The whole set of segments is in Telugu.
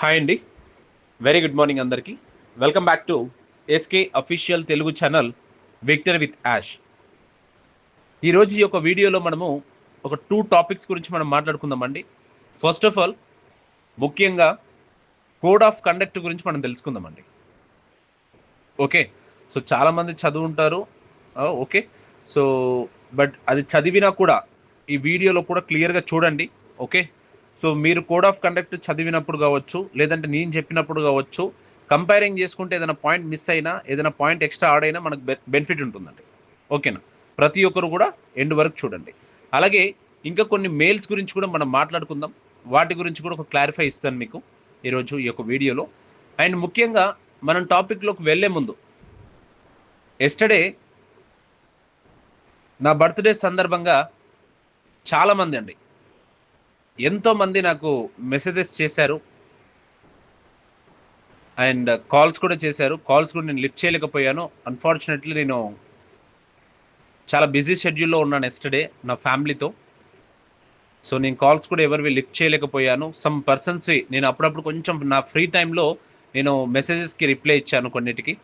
హాయ్ అండి. వెరీ గుడ్ మార్నింగ్ అందరికీ. Welcome back to SK official Telugu channel Victor with Yash ఈరోజు ఈ యొక్క వీడియోలో మనము ఒక టూ టాపిక్స్ గురించి మనం మాట్లాడుకుందామండి ఫస్ట్ ఆఫ్ ఆల్ ముఖ్యంగా కోడ్ ఆఫ్ కండక్ట్ గురించి మనం తెలుసుకుందామండి ఓకే సో చాలామంది చదువుంటారు ఓకే సో బట్ అది చదివినా కూడా ఈ వీడియోలో కూడా క్లియర్గా చూడండి. ఓకే సో మీరు కోడ్ ఆఫ్ కండక్ట్ చదివినప్పుడు కావచ్చు లేదంటే నేను చెప్పినప్పుడు కావచ్చు కంపేరింగ్ చేసుకుంటే ఏదైనా పాయింట్ మిస్ అయినా ఏదైనా పాయింట్ ఎక్స్ట్రా ఆడ్ అయినా మనకు బెనిఫిట్ ఉంటుందండి. ఓకేనా ప్రతి ఒక్కరు కూడా ఎండ్ వరకు చూడండి. అలాగే ఇంకా కొన్ని మెయిల్స్ గురించి కూడా మనం మాట్లాడుకుందాం. వాటి గురించి కూడా ఒక క్లారిఫై ఇస్తాను మీకు ఈరోజు ఈ యొక్క వీడియోలో. అండ్ ముఖ్యంగా మనం టాపిక్లోకి వెళ్ళే ముందు ఎస్టర్డే నా బర్త్డే సందర్భంగా చాలామంది అండి ఎంతోమంది నాకు మెసేజెస్ చేశారు. అండ్ కాల్స్ కూడా చేశారు. కాల్స్ కూడా నేను లిఫ్ట్ చేయలేకపోయాను. అన్ఫార్చునేట్లీ నేను చాలా బిజీ షెడ్యూల్లో ఉన్నాను ఎస్టర్డే నా ఫ్యామిలీతో. సో నేను కాల్స్ కూడా ఎవరివి లిఫ్ట్ చేయలేకపోయాను. సమ్ పర్సన్స్వి నేను అప్పుడప్పుడు కొంచెం నా ఫ్రీ టైంలో నేను మెసేజెస్కి రిప్లై ఇచ్చాను కొన్నిటికి.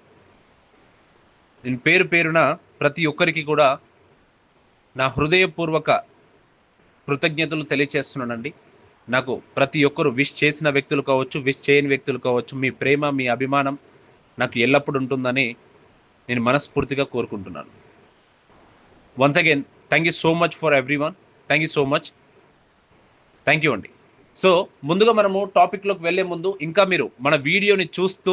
నేను పేరు పేరున ప్రతి ఒక్కరికి కూడా నా హృదయపూర్వక కృతజ్ఞతలు తెలియచేస్తున్నానండి. నాకు ప్రతి ఒక్కరు విష్ చేసిన వ్యక్తులు కావచ్చు విష్ చేయని వ్యక్తులు కావచ్చు మీ ప్రేమ మీ అభిమానం నాకు ఎల్లప్పుడూ ఉంటుందని నేను మనస్ఫూర్తిగా కోరుకుంటున్నాను. Once again thank you so much for everyone thank you so much thank you అండి. సో ముందుగా మనము టాపిక్లోకి వెళ్ళే ముందు ఇంకా మీరు మన వీడియోని చూస్తూ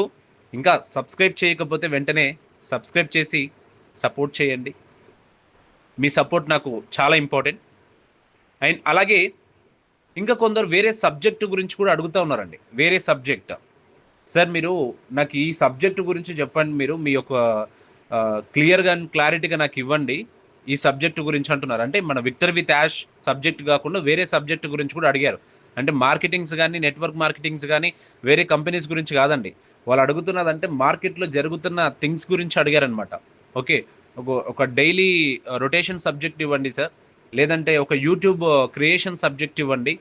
ఇంకా సబ్స్క్రైబ్ చేయకపోతే వెంటనే సబ్స్క్రైబ్ చేసి సపోర్ట్ చేయండి. మీ సపోర్ట్ నాకు చాలా ఇంపార్టెంట్ అండ్ అలాగే ఇంకా కొందరు వేరే సబ్జెక్టు గురించి కూడా అడుగుతూ ఉన్నారండి. వేరే సబ్జెక్ట్. సార్ మీరు నాకు ఈ సబ్జెక్టు గురించి చెప్పండి. మీరు మీ యొక్క క్లియర్గా క్లారిటీగా నాకు ఇవ్వండి. ఈ సబ్జెక్టు గురించి అంటున్నారు. అంటే మన విక్టర్ విత్ యాష్ సబ్జెక్ట్ కాకుండా వేరే సబ్జెక్ట్ గురించి కూడా అడిగారు. అంటే మార్కెటింగ్స్ కానీ నెట్వర్క్ మార్కెటింగ్స్ కానీ వేరే కంపెనీస్ గురించి కాదండి. వాళ్ళు అడుగుతున్నదంటే మార్కెట్లో జరుగుతున్న థింగ్స్ గురించి అడిగారనమాట ఓకే. ఒక ఒక డైలీ రొటేషన్ సబ్జెక్ట్ ఇవ్వండి సార్. లేదంటే ఒక యూట్యూబ్ క్రియేషన్ సబ్జెక్ట్ ఇవ్వండి.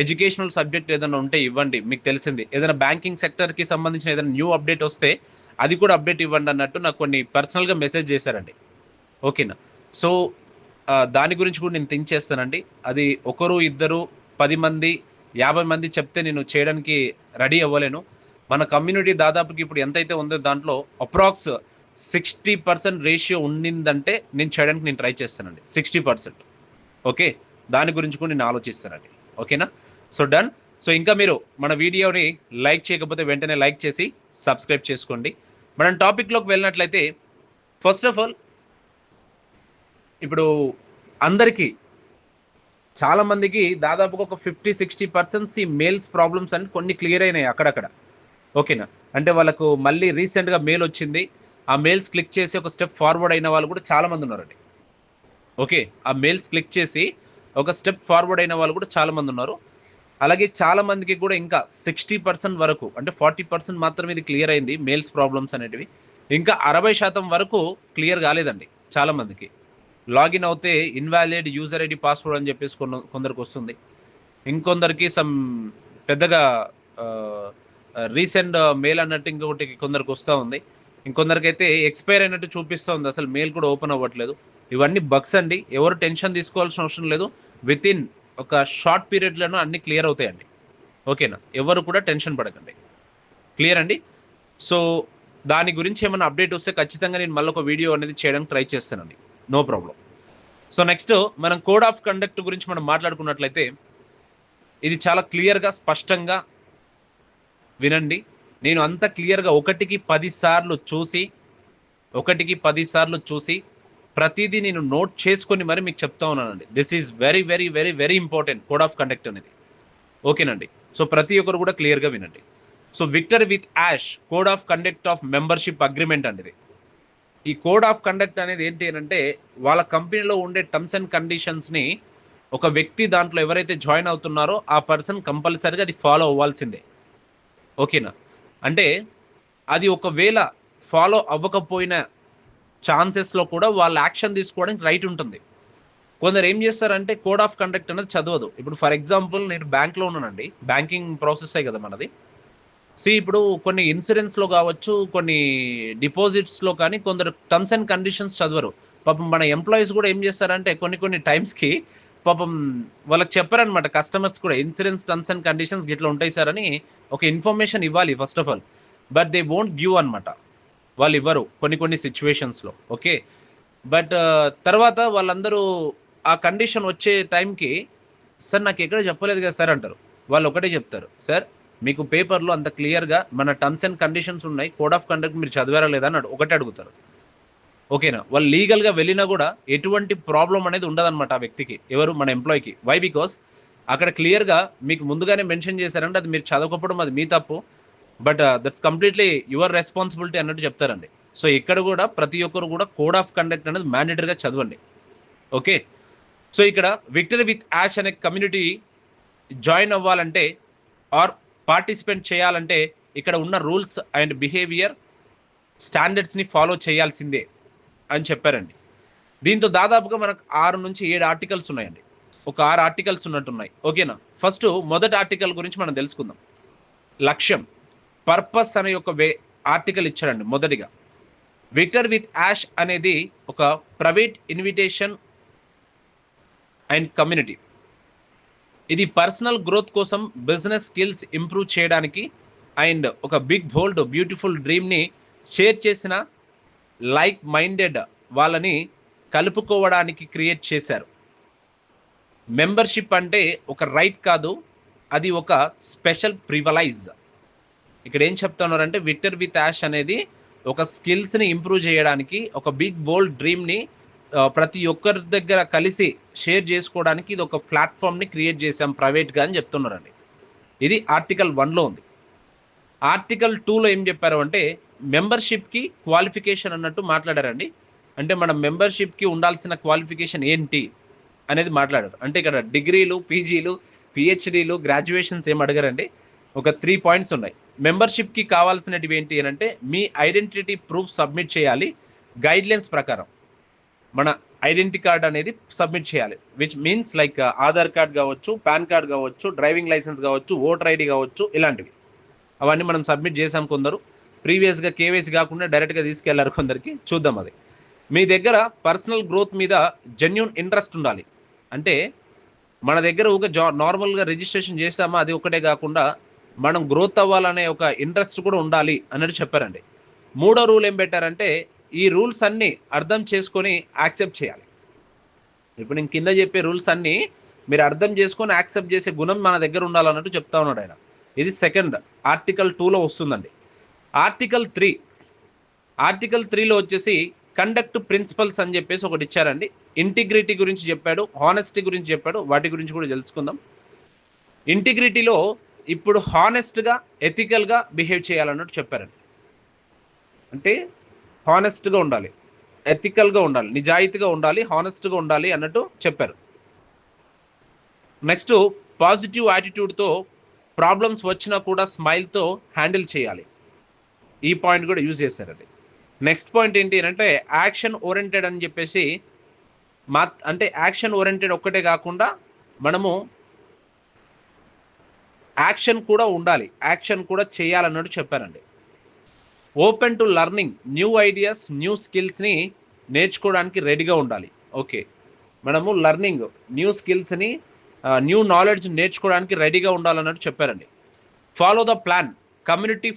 ఎడ్యుకేషనల్ సబ్జెక్ట్ ఏదైనా ఉంటే ఇవ్వండి మీకు తెలిసింది. ఏదైనా బ్యాంకింగ్ సెక్టర్కి సంబంధించిన ఏదైనా న్యూ అప్డేట్ వస్తే అది కూడా అప్డేట్ ఇవ్వండి అన్నట్టు నాకు కొన్ని పర్సనల్గా మెసేజ్ చేశారండి. ఓకేనా? సో దాని గురించి కూడా నేను థింక్ చేస్తానండి. అది ఒకరు ఇద్దరు పది మంది యాభై మంది చెప్తే నేను చేయడానికి రెడీ అవ్వలేను. మన కమ్యూనిటీ దాదాపుకి ఇప్పుడు ఎంతైతే ఉందో దాంట్లో అప్రాక్స్ సిక్స్టీ పర్సెంట్ రేషియో ఉండిందంటే నేను చేయడానికి నేను ట్రై చేస్తానండి. Sixty percent. ఓకే? దాని గురించి కూడా నేను ఆలోచిస్తానండి. ఓకేనా? So done. సో ఇంకా మీరు మన వీడియోని లైక్ చేయకపోతే వెంటనే లైక్ చేసి సబ్స్క్రైబ్ చేసుకోండి. మనం టాపిక్లోకి వెళ్ళినట్లయితే ఫస్ట్ ఆఫ్ ఆల్ ఇప్పుడు అందరికీ చాలామందికి దాదాపుగా ఒక ఫిఫ్టీ సిక్స్టీ పర్సెంట్స్ ఈ మేల్స్ ప్రాబ్లమ్స్ అని కొన్ని క్లియర్ అయినాయి అక్కడక్కడ. ఓకేనా? అంటే వాళ్ళకు మళ్ళీ రీసెంట్గా మెయిల్ వచ్చింది. ఆ మెయిల్స్ క్లిక్ చేసి ఒక స్టెప్ ఫార్వర్డ్ అయిన వాళ్ళు కూడా చాలామంది ఉన్నారండి. ఓకే ఆ మెయిల్స్ క్లిక్ చేసి ఒక స్టెప్ ఫార్వర్డ్ అయిన వాళ్ళు కూడా చాలామంది ఉన్నారు. అలాగే చాలామందికి కూడా ఇంకా సిక్స్టీ పర్సెంట్ వరకు అంటే ఫార్టీ పర్సెంట్ మాత్రమే ఇది క్లియర్ అయింది మెయిల్స్ ప్రాబ్లమ్స్ అనేటివి. ఇంకా అరవై శాతం వరకు క్లియర్ కాలేదండి చాలామందికి లాగిన్ అవుతే ఇన్వాలిడ్ యూజర్ ఐడి పాస్వర్డ్ అని చెప్పేసి కొందరికి వస్తుంది. ఇంకొందరికి సమ్ పెద్దగా రీసెంట్ మెయిల్ అన్నట్టు ఇంకొకటి కొందరికి వస్తూ ఉంది. ఇంకొందరికైతే ఎక్స్పైర్ అయినట్టు చూపిస్తుంది. అసలు మెయిల్ కూడా ఓపెన్ అవ్వట్లేదు. ఇవన్నీ బగ్స్ అండి. ఎవరు టెన్షన్ తీసుకోవాల్సిన అవసరం లేదు. విత్ ఇన్ ఒక షార్ట్ పీరియడ్లోనూ అన్ని క్లియర్ అవుతాయండి. ఓకేనా? ఎవరు కూడా టెన్షన్ పడకండి. క్లియర్ అండి? సో దాని గురించి ఏమైనా అప్డేట్ వస్తే ఖచ్చితంగా నేను మళ్ళీ ఒక వీడియో అనేది చేయడానికి ట్రై చేస్తానండి. No problem. సో నెక్స్ట్ మనం కోడ్ ఆఫ్ కండక్ట్ గురించి మనం మాట్లాడుకున్నట్లయితే ఇది చాలా క్లియర్గా స్పష్టంగా వినండి. నేను అంత క్లియర్గా ఒకటికి పదిసార్లు చూసి ఒకటికి పది సార్లు చూసి ప్రతిదీ నేను నోట్ చేసుకొని మరి మీకు చెప్తా ఉన్నానండి. This is very very very very important code of conduct అనేది. ఓకేనండి? సో ప్రతి ఒక్కరు కూడా క్లియర్గా వినండి. So victor with Yash code of conduct of membership agreement అండి ఈ కోడ్ ఆఫ్ కండక్ట్ అనేది ఏంటి అంటే వాళ్ళ కంపెనీలో ఉండే టర్మ్స్ అండ్ కండిషన్స్ని ఒక వ్యక్తి దాంట్లో ఎవరైతే జాయిన్ అవుతున్నారో ఆ పర్సన్ కంపల్సరీగా అది ఫాలో అవ్వాల్సిందే. ఓకేనా? అంటే అది ఒకవేళ ఫాలో అవ్వకపోయిన ఛాన్సెస్లో కూడా వాళ్ళు యాక్షన్ తీసుకోవడానికి రైట్ ఉంటుంది. కొందరు ఏం చేస్తారంటే కోడ్ ఆఫ్ కండక్ట్ అనేది చదవదు. ఇప్పుడు ఫర్ ఎగ్జాంపుల్ నేను బ్యాంక్లో ఉన్నానండి. బ్యాంకింగ్ ప్రాసెస్ కదా మనది. సి ఇప్పుడు కొన్ని ఇన్సూరెన్స్లో కావచ్చు కొన్ని డిపాజిట్స్లో కానీ కొందరు టర్మ్స్ అండ్ కండిషన్స్ చదవరు. పాపం మన ఎంప్లాయీస్ కూడా ఏం చేస్తారంటే కొన్ని కొన్ని టైమ్స్కి పాపం వాళ్ళకి చెప్పారనమాట కస్టమర్స్ కూడా ఇన్సూరెన్స్ టర్మ్స్ అండ్ కండిషన్స్ ఇట్లా ఉంటాయి సార్ అని ఒక ఇన్ఫర్మేషన్ ఇవ్వాలి first of all but they won't give అనమాట వాళ్ళు ఇవ్వరు కొన్ని కొన్ని సిచ్యువేషన్స్లో ఓకే బట్ తర్వాత వాళ్ళందరూ ఆ కండిషన్ వచ్చే టైంకి సార్ నాకు ఎక్కడ చెప్పలేదు కదా సార్ అంటారు. వాళ్ళు ఒకటే చెప్తారు సార్ మీకు పేపర్లో అంత క్లియర్గా మన టర్మ్స్ అండ్ కండిషన్స్ ఉన్నాయి కోడ్ ఆఫ్ కండక్ట్ మీరు చదివారా లేదా అని ఒకటే అడుగుతారు. ఓకేనా? వాళ్ళు లీగల్గా వెళ్ళినా కూడా ఎటువంటి ప్రాబ్లం అనేది ఉండదన్నమాట ఆ వ్యక్తికి ఎవరు మన ఎంప్లాయీకి. వై బికాస్ అక్కడ క్లియర్గా మీకు ముందుగానే మెన్షన్ చేశారంటే అది మీరు చదవకపోవడం అది మీ తప్పు. But that's completely your responsibility అన్నట్టు చెప్తారండి. సో ఇక్కడ కూడా ప్రతి ఒక్కరు కూడా కోడ్ ఆఫ్ కండక్ట్ అనేది మ్యాండేటరీగా చదవండి. ఓకే సో ఇక్కడ విక్టరీ విత్ యాష్ అనే కమ్యూనిటీ జాయిన్ అవ్వాలంటే ఆర్ పార్టిసిపేట్ చేయాలంటే ఇక్కడ ఉన్న రూల్స్ అండ్ బిహేవియర్ స్టాండర్డ్స్ని ఫాలో చేయాల్సిందే. అని చెప్పారండి. దీంతో దాదాపుగా మనకు ఆరు నుంచి ఏడు ఆర్టికల్స్ ఉన్నాయండి. ఒక ఆరు ఆర్టికల్స్ ఉన్నట్టున్నాయి. ఓకేనా? ఫస్ట్ మొదటి ఆర్టికల్ గురించి మనం తెలుసుకుందాం. లక్ష్యం. పర్పస్ అనే ఒక వే ఆర్టికల్ ఇచ్చారండి మొదటిగా. విక్టర్ విత్ యాష్ అనేది ఒక ప్రైవేట్ ఇన్విటేషన్ అండ్ కమ్యూనిటీ. ఇది పర్సనల్ గ్రోత్ కోసం బిజినెస్ స్కిల్స్ ఇంప్రూవ్ చేయడానికి అండ్ ఒక బిగ్ బోల్డ్ బ్యూటిఫుల్ డ్రీమ్ని షేర్ చేసిన లైక్ మైండెడ్ వాళ్ళని కలుపుకోవడానికి క్రియేట్ చేశారు. మెంబర్షిప్ అంటే ఒక రైట్ కాదు అది ఒక స్పెషల్ ప్రివలైజ్. ఇక్కడ ఏం చెప్తున్నారంటే విక్టర్ విత్ యాష్ అనేది ఒక స్కిల్స్ని ఇంప్రూవ్ చేయడానికి ఒక బిగ్ బోల్డ్ డ్రీమ్ని ప్రతి ఒక్కరి దగ్గర కలిసి షేర్ చేసుకోవడానికి ఇది ఒక ప్లాట్ఫామ్ని క్రియేట్ చేశాం ప్రైవేట్గా అని చెప్తున్నారండి. ఇది ఆర్టికల్ వన్లో ఉంది. ఆర్టికల్ టూలో ఏం చెప్పారు అంటే మెంబర్షిప్కి క్వాలిఫికేషన్ అన్నట్టు మాట్లాడారండి. అంటే మన మెంబర్షిప్కి ఉండాల్సిన క్వాలిఫికేషన్ ఏంటి అనేది మాట్లాడారు. అంటే ఇక్కడ డిగ్రీలు పీజీలు పిహెచ్డీలు గ్రాడ్యుయేషన్స్ ఏం అడగరండి. ఒక త్రీ పాయింట్స్ ఉన్నాయి. మెంబర్షిప్కి కావాల్సినటివి ఏంటి అని అంటే మీ ఐడెంటిటీ ప్రూఫ్ సబ్మిట్ చేయాలి. గైడ్లైన్స్ ప్రకారం మన ఐడెంటిటీ కార్డ్ అనేది సబ్మిట్ చేయాలి. Which means like Aadhaar card కావచ్చు పాన్ కార్డ్ కావచ్చు డ్రైవింగ్ లైసెన్స్ కావచ్చు ఓటర్ ఐడి కావచ్చు ఇలాంటివి. అవన్నీ మనం సబ్మిట్ చేసాం కొందరు. ప్రీవియస్గా కేవైసీ కాకుండా డైరెక్ట్గా తీసుకెళ్ళారు కొందరికి. చూద్దాం అది. మీ దగ్గర పర్సనల్ గ్రోత్ మీద జెన్యున్ ఇంట్రెస్ట్ ఉండాలి. అంటే మన దగ్గర ఒక జా నార్మల్గా రిజిస్ట్రేషన్ చేసామా అది ఒకటే కాకుండా మనం గ్రోత్ అవ్వాలనే ఒక ఇంట్రెస్ట్ కూడా ఉండాలి అన్నట్టు చెప్పారండి. మూడో రూల్ ఏం పెట్టారంటే ఈ రూల్స్ అన్నీ అర్థం చేసుకొని యాక్సెప్ట్ చేయాలి. ఇప్పుడు నేను కింద చెప్పే రూల్స్ అన్నీ మీరు అర్థం చేసుకొని యాక్సెప్ట్ చేసే గుణం మన దగ్గర ఉండాలన్నట్టు చెప్తా ఉన్నాడు ఆయన. ఇది సెకండ్ ఆర్టికల్ టూలో వస్తుందండి. Article three. ఆర్టికల్ త్రీలో వచ్చేసి కండక్ట్ ప్రిన్సిపల్స్ అని చెప్పేసి ఒకటి ఇచ్చారండి. ఇంటిగ్రిటీ గురించి చెప్పాడు హానెస్టీ గురించి చెప్పాడు వాటి గురించి కూడా తెలుసుకుందాం. ఇంటిగ్రిటీలో ఇప్పుడు హానెస్ట్గా ఎథికల్గా బిహేవ్ చేయాలన్నట్టు చెప్పారండి. అంటే హానెస్ట్గా ఉండాలి ఎథికల్గా ఉండాలి నిజాయితీగా ఉండాలి హానెస్ట్గా ఉండాలి అన్నట్టు చెప్పారు. నెక్స్ట్ పాజిటివ్ యాటిట్యూడ్తో ప్రాబ్లమ్స్ వచ్చినా కూడా స్మైల్తో హ్యాండిల్ చేయాలి. ఈ పాయింట్ కూడా యూజ్ చేశారండి. నెక్స్ట్ పాయింట్ ఏంటి అంటే యాక్షన్ ఓరియంటెడ్ అని చెప్పేసి మా అంటే యాక్షన్ ఓరియంటెడ్ ఒక్కటే కాకుండా మనము యాక్షన్ కూడా ఉండాలి. యాక్షన్ కూడా చేయాలన్నట్టు చెప్పారండి. Open to learning new ideas new స్కిల్స్ని నేర్చుకోవడానికి రెడీగా ఉండాలి. ఓకే మనము లర్నింగ్ న్యూ స్కిల్స్ని న్యూ నాలెడ్జ్ నేర్చుకోవడానికి రెడీగా ఉండాలన్నట్టు చెప్పారండి. ఫాలో ద ప్లాన్ కమ్యూనిటీ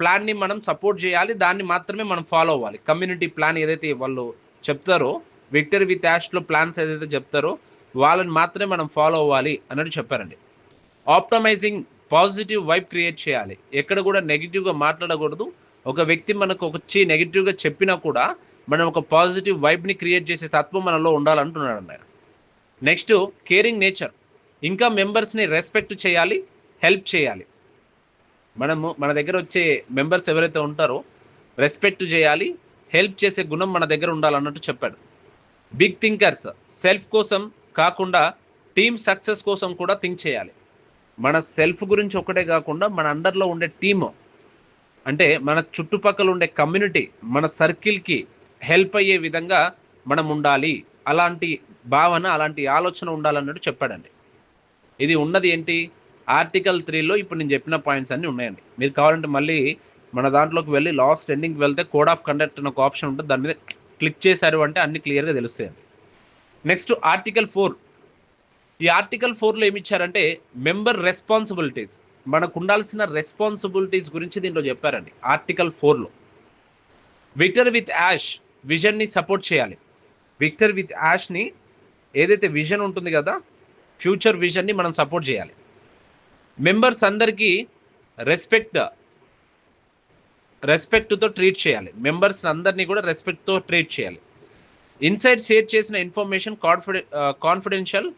ప్లాన్ని మనం సపోర్ట్ చేయాలి. దాన్ని మాత్రమే మనం ఫాలో అవ్వాలి. కమ్యూనిటీ ప్లాన్ ఏదైతే వాళ్ళు చెప్తారో విక్టరీ విత్ యాష్లో ప్లాన్స్ ఏదైతే చెప్తారో వాళ్ళని మాత్రమే మనం ఫాలో అవ్వాలి అన్నట్టు చెప్పారండి. ఆప్టమైజింగ్ పాజిటివ్ వైబ్ క్రియేట్ చేయాలి. ఎక్కడ కూడా నెగిటివ్గా మాట్లాడకూడదు. ఒక వ్యక్తి మనకు వచ్చి నెగిటివ్గా చెప్పినా కూడా మనం ఒక పాజిటివ్ వైబ్ని క్రియేట్ చేసే తత్వం మనలో ఉండాలంటున్నాడు అన్నారు నెక్స్ట్ కేరింగ్ నేచర్. ఇంకా మెంబర్స్ని రెస్పెక్ట్ చేయాలి హెల్ప్ చేయాలి. మనము మన దగ్గర వచ్చే మెంబర్స్ ఎవరైతే ఉంటారో రెస్పెక్ట్ చేయాలి హెల్ప్ చేసే గుణం మన దగ్గర ఉండాలన్నట్టు చెప్పాడు. బిగ్ థింకర్స్ సెల్ఫ్ కోసం కాకుండా టీమ్ సక్సెస్ కోసం కూడా థింక్ చేయాలి. మన సెల్ఫ్ గురించి ఒకటే కాకుండా మన అండర్లో ఉండే టీమ్ అంటే మన చుట్టుపక్కల ఉండే కమ్యూనిటీ మన సర్కిల్కి హెల్ప్ అయ్యే విధంగా మనం ఉండాలి. అలాంటి భావన అలాంటి ఆలోచన ఉండాలన్నట్టు చెప్పాడండి. ఇది ఉన్నది ఏంటి? ఆర్టికల్ త్రీలో ఇప్పుడు నేను చెప్పిన పాయింట్స్ అన్నీ ఉన్నాయండి. మీరు కావాలంటే మళ్ళీ మన దాంట్లోకి వెళ్ళి లాస్ట్ ఎండింగ్కి వెళ్తే కోడ్ ఆఫ్ కండక్ట్ అని ఒక ఆప్షన్ ఉంటుంది. దాని మీద క్లిక్ చేశారు అంటే అన్ని క్లియర్గా తెలుస్తాయండి. Next article four. ఈ ఆర్టికల్ ఫోర్లో ఏమి ఇచ్చారంటే మెంబర్ రెస్పాన్సిబిలిటీస్. మనకు ఉండాల్సిన రెస్పాన్సిబిలిటీస్ గురించి దీంట్లో చెప్పారండి. ఆర్టికల్ ఫోర్లో. విక్టర్ విత్ యాష్ విజన్ని సపోర్ట్ చేయాలి. విక్టర్ విత్ యాష్ని ఏదైతే విజన్ ఉంటుంది కదా ఫ్యూచర్ విజన్ని మనం సపోర్ట్ చేయాలి. మెంబర్స్ అందరికీ రెస్పెక్ట్ రెస్పెక్ట్తో ట్రీట్ చేయాలి. మెంబర్స్ అందరినీ కూడా రెస్పెక్ట్తో ట్రీట్ చేయాలి. ఇన్సైడ్ షేర్ చేసిన ఇన్ఫర్మేషన్ కాన్ఫిడె కాన్ఫిడెన్షియల్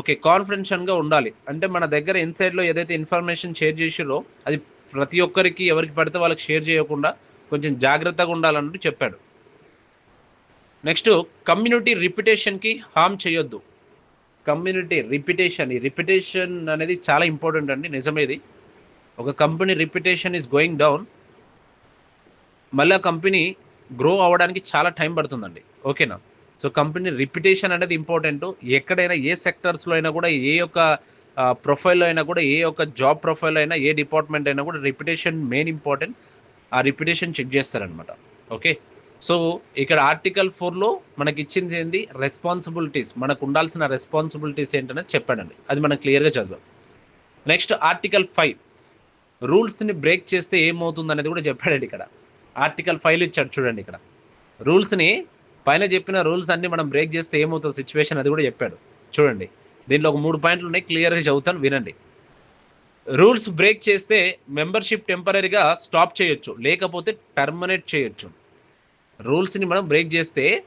ఓకే కాన్ఫిడెన్షియల్గా ఉండాలి. అంటే మన దగ్గర ఇన్సైడ్లో ఏదైతే ఇన్ఫర్మేషన్ షేర్ చేసిరో అది ప్రతి ఒక్కరికి ఎవరికి పడితే వాళ్ళకి షేర్ చేయకుండా కొంచెం జాగ్రత్తగా ఉండాలంటూ చెప్పాడు. నెక్స్ట్ కమ్యూనిటీ రిపిటేషన్కి హామ్ చేయొద్దు. కమ్యూనిటీ రిపిటేషన్ ఈ రిపిటేషన్ అనేది చాలా ఇంపార్టెంట్ అండి నిజమేది. ఒక company reputation is going down మళ్ళీ ఆ కంపెనీ గ్రో అవ్వడానికి చాలా టైం పడుతుందండి. ఓకేనా? సో కంపెనీ రిపిటేషన్ అనేది ఇంపార్టెంట్. ఎక్కడైనా ఏ సెక్టర్స్లో అయినా కూడా ఏ యొక్క ప్రొఫైల్లో అయినా కూడా ఏ యొక్క జాబ్ ప్రొఫైల్ అయినా ఏ డిపార్ట్మెంట్ అయినా కూడా రిపిటేషన్ మెయిన్ ఇంపార్టెంట్. ఆ రిపిటేషన్ చెక్ చేస్తారనమాట ఓకే? సో ఇక్కడ ఆర్టికల్ ఫోర్లో మనకి ఇచ్చింది ఏంది? రెస్పాన్సిబిలిటీస్ మనకు ఉండాల్సిన రెస్పాన్సిబిలిటీస్ ఏంటనేది చెప్పాడండి. అది మనం క్లియర్గా చదువు నెక్స్ట్ ఆర్టికల్ ఫైవ్ రూల్స్ని బ్రేక్ చేస్తే ఏమవుతుంది అనేది కూడా చెప్పాడండి ఇక్కడ. ఆర్టికల్ ఫైవ్ ఇచ్చాడు చూడండి ఇక్కడ. రూల్స్ని పైన చెప్పిన రూల్స్ అన్ని మనం బ్రేక్ చేస్తే ఏమవుతుంది సిచ్యువేషన్ అది కూడా చెప్పాడు. చూడండి. దీనిలో ఒక మూడు పాయింట్లు ఉన్నాయి. క్లియర్గా చదువుతాను. వినండి. రూల్స్ బ్రేక్ చేస్తే మెంబర్షిప్ టెంపరీగా స్టాప్ చేయొచ్చు. లేకపోతే టర్మినేట్ చేయొచ్చు. రూల్స్ని మనం బ్రేక్ చేస్తే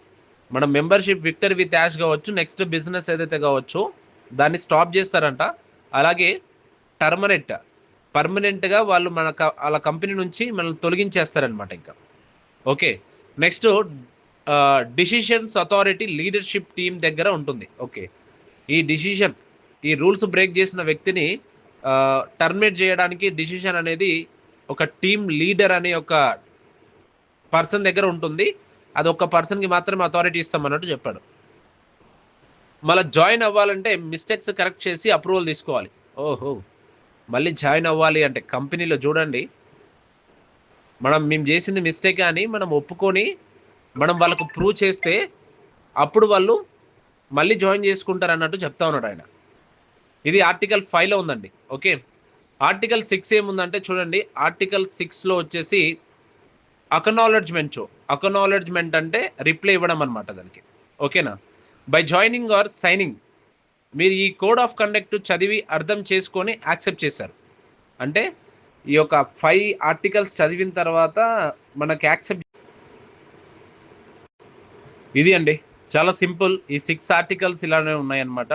మన మెంబర్షిప్ విక్టర్ విత్ యాష్ కావచ్చు నెక్స్ట్ బిజినెస్ ఏదైతే కావచ్చు దాన్ని స్టాప్ చేస్తారంట. అలాగే టర్మనెంట్ పర్మనెంట్గా వాళ్ళు మన క- వాళ్ళ కంపెనీ నుంచి మనల్ని తొలగించేస్తారనమాట ఇంకా. Okay next decisions authority leadership team దగ్గర ఉంటుంది. ఓకే ఈ డిసిషన్ ఈ రూల్స్ బ్రేక్ చేసిన వ్యక్తిని టర్మినేట్ చేయడానికి డిసిషన్ అనేది ఒక టీం లీడర్ అనే ఒక పర్సన్ దగ్గర ఉంటుంది. అది ఒక పర్సన్కి మాత్రమే అథారిటీ ఇస్తామన్నట్టు చెప్పాడు. మళ్ళీ జాయిన్ అవ్వాలంటే మిస్టేక్స్ కరెక్ట్ చేసి అప్రూవల్ తీసుకోవాలి. ఓహో మళ్ళీ జాయిన్ అవ్వాలి అంటే కంపెనీలో చూడండి. మనం మేము చేసింది మిస్టేక్ అని మనం ఒప్పుకొని మనం వాళ్ళకు ప్రూవ్ చేస్తే అప్పుడు వాళ్ళు మళ్ళీ జాయిన్ చేసుకుంటారు అన్నట్టు చెప్తా ఉన్నాడు ఆయన. ఇది ఆర్టికల్ ఫైవ్లో ఉందండి. ఓకే? ఆర్టికల్ సిక్స్ ఏముందంటే చూడండి. ఆర్టికల్ సిక్స్లో వచ్చేసి అకనాలెడ్జ్మెంట్ అకనాలెడ్జ్మెంట్ అంటే రిప్లై ఇవ్వడం అనమాట దానికి. ఓకేనా? బై జాయినింగ్ ఆర్ సైనింగ్ మీరు ఈ కోడ్ ఆఫ్ కండక్ట్ చదివి అర్థం చేసుకొని యాక్సెప్ట్ చేశారు. అంటే ఈ యొక్క ఫైవ్ ఆర్టికల్స్ చదివిన తర్వాత మనకి యాక్సెప్ట్ ఇది అండి. చాలా సింపుల్. ఈ సిక్స్ ఆర్టికల్స్ ఇలానే ఉన్నాయన్నమాట.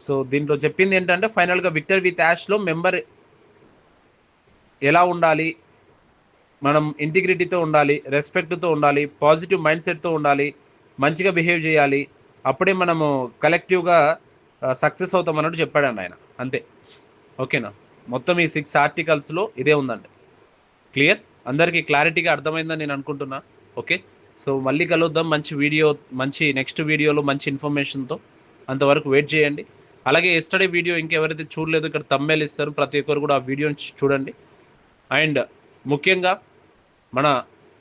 సో దీంట్లో చెప్పింది ఏంటంటే ఫైనల్గా విక్టర్ విత్ యాష్లో మెంబర్ ఎలా ఉండాలి? మనం ఇంటిగ్రిటీతో ఉండాలి రెస్పెక్ట్తో ఉండాలి పాజిటివ్ మైండ్ సెట్తో ఉండాలి మంచిగా బిహేవ్ చేయాలి అప్పుడే మనము కలెక్టివ్గా సక్సెస్ అవుతాం అన్నట్టు చెప్పాడండి ఆయన. అంతే. ఓకేనా మొత్తం ఈ సిక్స్ ఆర్టికల్స్లో ఇదే ఉందండి. క్లియర్ అందరికీ క్లారిటీగా అర్థమైందని నేను అనుకుంటున్నా. ఓకే సో మళ్ళీ కలుద్దాం. మంచి వీడియో మంచి నెక్స్ట్ వీడియోలో మంచి ఇన్ఫర్మేషన్తో అంతవరకు వెయిట్ చేయండి. అలాగే ఎస్టర్డే వీడియో ఇంకెవరైతే చూడలేదు ఇక్కడ తమ్మేలు ఇస్తారు ప్రతి ఒక్కరు కూడా ఆ వీడియోని చూడండి. అండ్ ముఖ్యంగా మన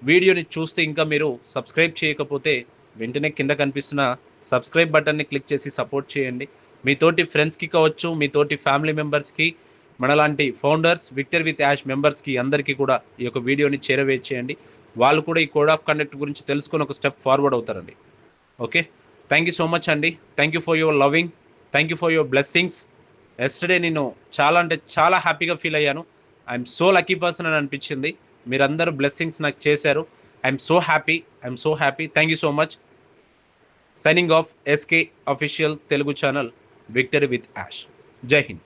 వీడియోని చూస్తే ఇంకా మీరు సబ్స్క్రైబ్ చేయకపోతే వెంటనే కింద కనిపిస్తున్న సబ్స్క్రైబ్ బటన్ని క్లిక్ చేసి సపోర్ట్ చేయండి. మీ తోటి ఫ్రెండ్స్కి కావచ్చు మీ తోటి ఫ్యామిలీ మెంబర్స్కి మనలాంటి ఫౌండర్స్ విక్టర్ విత్ యాష్ మెంబర్స్కి అందరికీ కూడా ఈ యొక్క వీడియోని చేరవేట్ చేయండి. వాళ్ళు కూడా ఈ కోడ్ ఆఫ్ కండక్ట్ గురించి తెలుసుకొని ఒక స్టెప్ ఫార్వర్డ్ అవుతారండి. Okay thank you so much అండి. Thank you for your loving thank you for your blessings yesterday నేను చాలా అంటే చాలా హ్యాపీగా ఫీల్ అయ్యాను. ఐఎమ్ సో లక్కీ పర్సన్ అని అనిపించింది. మీరందరూ బ్లెస్సింగ్స్ నాకు చేశారు. I'm so happy I'm so happy thank you so much signing off SK official Telugu channel victory with Yash Jai Hind